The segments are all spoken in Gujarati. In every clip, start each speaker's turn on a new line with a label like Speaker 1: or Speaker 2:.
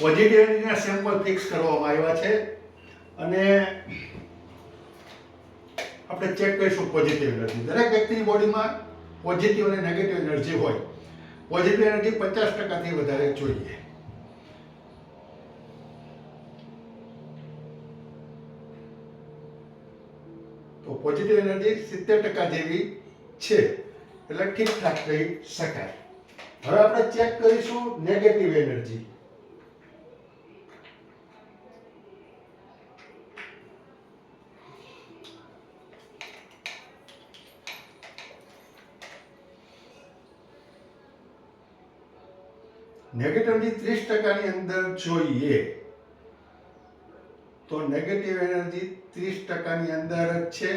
Speaker 1: પોઝિટિવ સેમ સેમ્પલ ફિક્સ કરવામાં આવ્યા છે. અને આપણે ચેક કરીશું પોઝિટિવ એનર્જી દરેક વ્યક્તિની બોડીમાં પોઝિટિવ અને નેગેટિવ એનર્જી હોય. પોઝિટિવ એનર્જી પચાસ ટકાથી વધારે જોઈએ. તો પોઝિટિવ એનર્જી સિત્તેર ટકા જેવી છે. એટલે ઠીકઠાક કહી શકાય. હવે આપણે ચેક કરીશું નેગેટિવ એનર્જી નેગેટિવ ત્રીસ ટકાની અંદર જોઈએ, તો નેગેટિવ એનર્જી ત્રીસ ટકાની અંદર જ છે.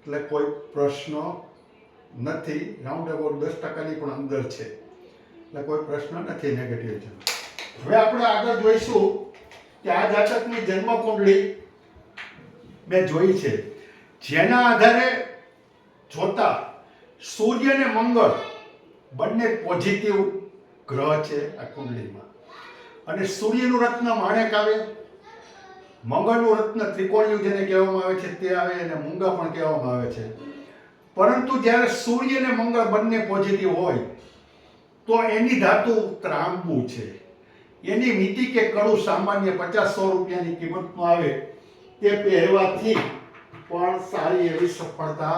Speaker 1: એટલે કોઈ પ્રશ્ન નથી. રાઉન્ડ અબાઉટ દસ ટકાની પણ અંદર છે. એટલે કોઈ પ્રશ્ન નથી નેગેટિવ છે. હવે આપણે આગળ જોઈશું કે આ જાતકની જન્મ કુંડળી મેં જોઈ છે. જેના આધારે જોતા સૂર્ય અને મંગળ બંને પોઝિટિવ ગ્રહ છે આ કુંડલીમાં અને સૂર્યનું રત્ન માણેક આવે મંગળનું રત્ન ત્રિકોણિયું જેને કહેવામાં આવે છે તે આવે અને મૂંગા પણ કહેવામાં આવે છે. પરંતુ જ્યારે સૂર્ય અને મંગળ બંને પોઝિટિવ હોય, તો એની ધાતુ ત્રાંબુ છે. એની મીટી કે કડું સામાન્ય પચાસ સો રૂપિયાની કિંમતનું આવે તે પહેરવાથી પણ સારી એવી સફળતા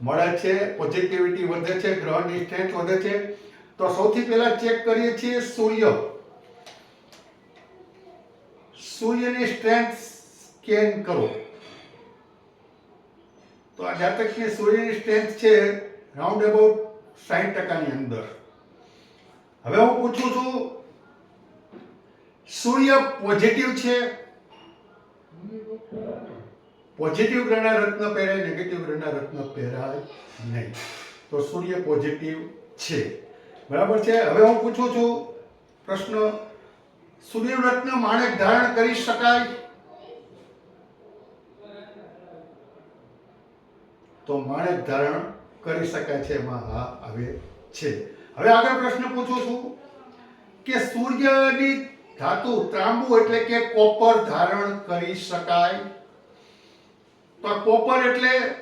Speaker 1: મળે છે પોઝિટિવિટી વધે છે ગ્રહની સ્ટ્રેન્થ વધે છે તો સૌથી પહેલા ચેક કરીએ છીએ સૂર્ય. સૂર્યની સ્ટ્રેન્થ સ્કેન કરો. તો આ જાતકની સૂર્યની સ્ટ્રેન્થ છે રાઉન્ડ અબાઉટ સાઠ ટકાની અંદર. હવે હું પૂછું છું, સૂર્ય પોઝિટિવ છે? પોઝિટિવ ગ્રહના રત્ન પહેરાય નેગેટિવ ગ્રહના રત્ન પહેરાય નહીં. તો સૂર્ય પોઝિટિવ છે. બરાબર છે? હવે હું પૂછું છું પ્રશ્ન સૂર્યવ્રત રત્ન માણેક ધારણ કરી શકાય? તો માણેક ધારણ કરી શકાય છે, એમાં હા આવે છે. હવે આગળ પ્રશ્ન પૂછું છું કે સૂર્યની ધાતુ ત્રાંબુ એટલે કે કોપર ધારણ કરી શકાય? તો કોપર એટલે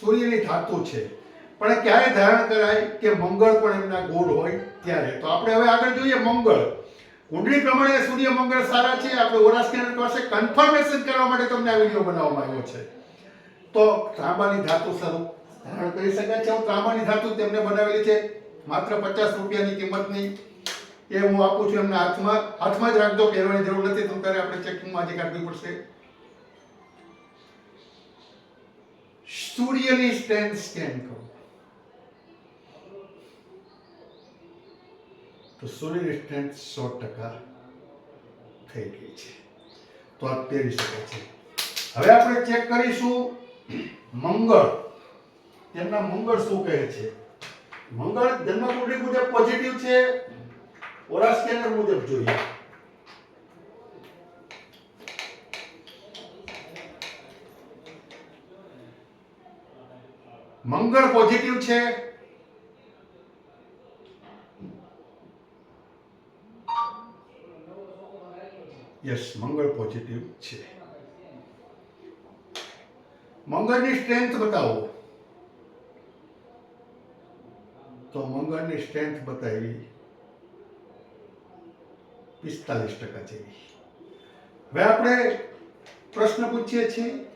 Speaker 1: સૂર્યની ધાતુ છે. પણ ક્યારે ધારણ કરાય કે મંગળ પણ એમના ગોળ હોય ત્યારે? તો આપણે હવે આગળ જોઈએ મંગળ. કુંડળી પ્રમાણે સૂર્ય મંગળ સારા છે? આપણે ઓરા સ્કેનર પાસે કન્ફર્મેશન કરવા માટે તમને આ વીડિયો બનાવવામાં આવ્યો છે. તો ત્રાંબાની ધાતુ સ્વરૂપ ધારણ કરી શકાય છે? હું ત્રાંબાની ધાતુ તેમને બનાવેલી છે. માત્ર પચાસ રૂપિયાની કિંમતની એ હું આપું છું એમના હાથમાં. હાથમાં જ રાખજો પહેરવાની જરૂર નથી. તો ત્યારે આપણે ચેકિંગમાં આજે કાઢવી પડશે. સૂર્યની સ્ટેન્ડ સ્કેન કરો. તો સૂર્યની સ્ટ્રેન્થ સો ટકા થઈ ગઈ છે. તો આ પહેરી શકે છે. હવે આપણે ચેક કરીશું મંગળ. તેમના મંગળ શું કહે છે? મંગળ જન્મકુંડળી મુજબ પોઝિટિવ છે ઓરા સ્કેનર મુજબ જોઈએ. મંગળ પોઝિટિવ છે યસ મંગળ પોઝિટિવ છે. મંગળની સ્ટ્રેન્થ બતાવો. તો મંગળની સ્ટ્રેન્થ બતાવી પિસ્તાલીસ ટકા જેવી હવે આપણે પ્રશ્ન પૂછીએ છીએ,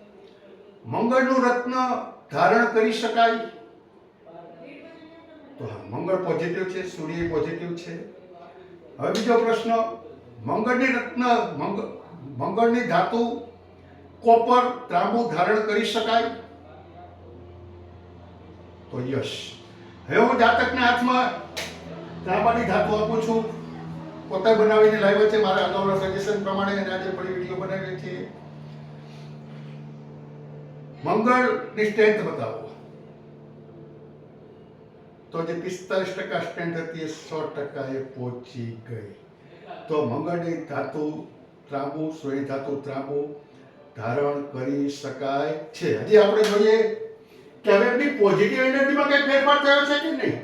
Speaker 1: મંગળનું રત્ન ધારણ કરી શકાય? તો હા, મંગળ પોઝિટિવ છે, સૂર્ય પોઝિટિવ છે. હવે બીજો પ્રશ્ન મંગળની રત્ન, મંગ, મંગળની ધાતુ, કોપર ત્રાંબુ ધારણ કરી શકાય? તો યશ. હવે હું જાતકના હાથમાં ત્રાંબાની ધાતુ આપું છું. પોતે બનાવીને લાવ્યો છે, મારા અગાઉના સજેશન પ્રમાણે, અને આજે ફરી વીડિયો બનાવીએ છીએ. મંગળની સ્ટ્રેન્થ બતાવો. તો જે પિસ્તાલીસ ટકા સ્ટ્રેન્થ હતી એ સો ટકાએ પહોંચી ગઈ. તો મંગળની ધાતુ ત્રાંબુ સોય ધાતુ ત્રાંબુ ધારણ કરી શકાય છે. હજી આપણે જોઈએ કે હવે એમની પોઝિટિવ એનર્જીમાં કઈ ફેરફાર થયો છે કે નહીં?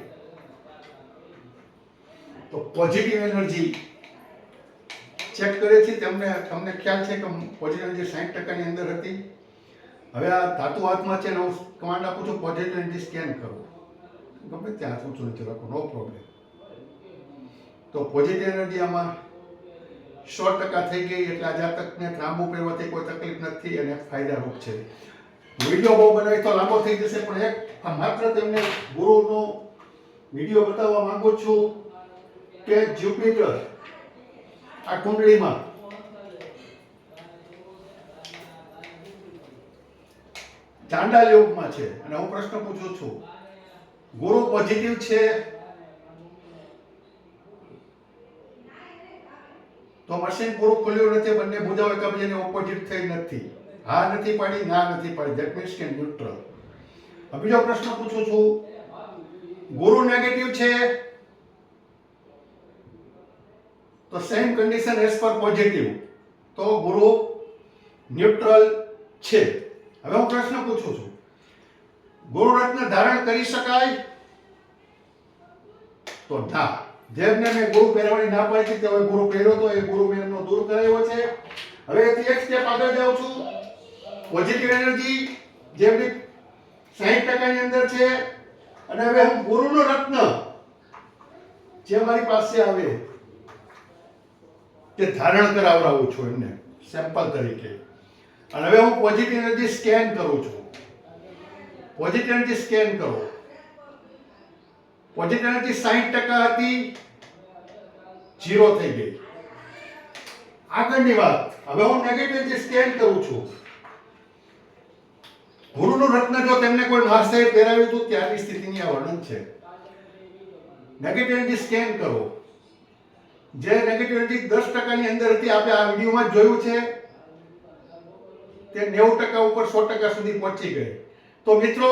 Speaker 1: તો પોઝિટિવ એનર્જી ચેક કરે છે તેમને, તમને ખ્યાલ છે કે પોઝિટિવ એનર્જી સાઠ ટકાની અંદર હતી. હવે આ ધાતુ હાથમાં છે હું કમાન્ડ આપું છું પોઝિટિવ એનર્જી સ્કેન કરો. ગમે ત્યાં હાથ ઊંચું નથી રાખો નો પ્રોબ્લેમ તો પોઝિટિવ એનર્જી આમાં સો ટકા થઈ ગઈ એટલે આ જાતકને ત્રાંબુ પહેરવાથી કોઈ તકલીફ નથી અને ફાયદારૂપ છે. વીડિયો બહુ બનાવી તો લાંબો થઈ જશે, પણ એક આ માત્ર તેમને ગુરુનો વીડિયો બતાવવા માંગુ છું કે જ્યુપિટર આ કુંડળીમાં ચાંડા યોગમાં છે. અને હું પ્રશ્ન પૂછું છું, ગુરુ પોઝિટિવ છે તો મશીન પૂરું ખુલ્યું નથી, બંને ભુજાઓ એકબીજાની ઓપોઝિટ થઈ નથી. હા નથી પાડી, ના નથી પાડી. ધેટ મીન્સ કે ન્યુટ્રલ બીજો પ્રશ્ન પૂછું છું. ગુરુ નેગેટિવ છે? તો same condition as per positive તો ગુરુ ન્યુટ્રલ છે. હવે હું પ્રશ્ન પૂછું છું. ગુરુ રત્ન ધારણ કરી શકાય? તો ના. જેમને મેં ગુરુ પહેરવાની ના પાડી તે હવે ગુરુ પહેર્યો તો એ ગુરુ મેં એમનો દૂર કરાવ્યો છે. હવે એથી એક સ્ટેપ આગળ જાઉં છું. પોઝિટિવ એનર્જી જેમની સાહીઠ ટકાની અંદર છે, અને હવે હું ગુરુનો રત્ન જે મારી પાસે આવે, તે ધારણ કરાવડાવું છું એમને સેમ્પલ તરીકે. અને હવે હું પોઝિટિવ એનર્જી સ્કેન કરું છું. પોઝિટિવ એનર્જી સ્કેન કરો. પોઝિટિવ એનર્જી સાહીઠ ટકા હતી, ઝીરો થઈ ગઈ. આગળની વાત, હવે હું નેગેટિવ એનર્જી સ્કેન કરું છું, ગુરુનું રત્ન જો તેમને કોઈ માસે પહેરાવ્યું હતું, ત્યારની સ્થિતિની આ વર્ણન છે. નેગેટિવ એનર્જી સ્કેન કરો. જે નેગેટિવ એનર્જી દસ ટકાની અંદર હતી આપણે આ વિડીયોમાં જોયું છે, તે નેવું ટકા ઉપર સો ટકા સુધી પહોંચી ગઈ. તો મિત્રો,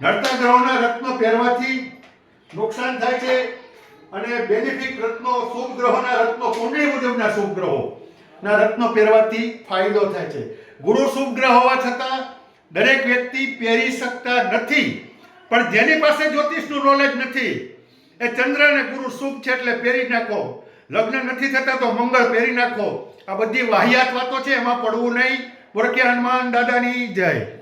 Speaker 1: નડતા ગ્રહોના રત્ન પહેરવાથી નુકસાન થાય છે અને બેનિફિક રત્નો, શુભ ગ્રહોના રત્નો કુંડળી મુજબના શુભ ગ્રહો? ના રત્નો પહેરવાથી ફાયદો થાય છે. ગુરુ શુભ ગ્રહ હોવા છતાં દરેક વ્યક્તિ પહેરી શકતા નથી. પણ જેની પાસે જ્યોતિષનું નોલેજ નથી, એ ચંદ્ર અને ગુરુ શુભ છે એટલે પહેરી નાખો. લગ્ન નથી થતા તો મંગળ પહેરી નાખો. આ બધી વાહિયાત વાતો છે, એમાં પડવું નહીં. બોરકે હનુમાન દાદાની જય.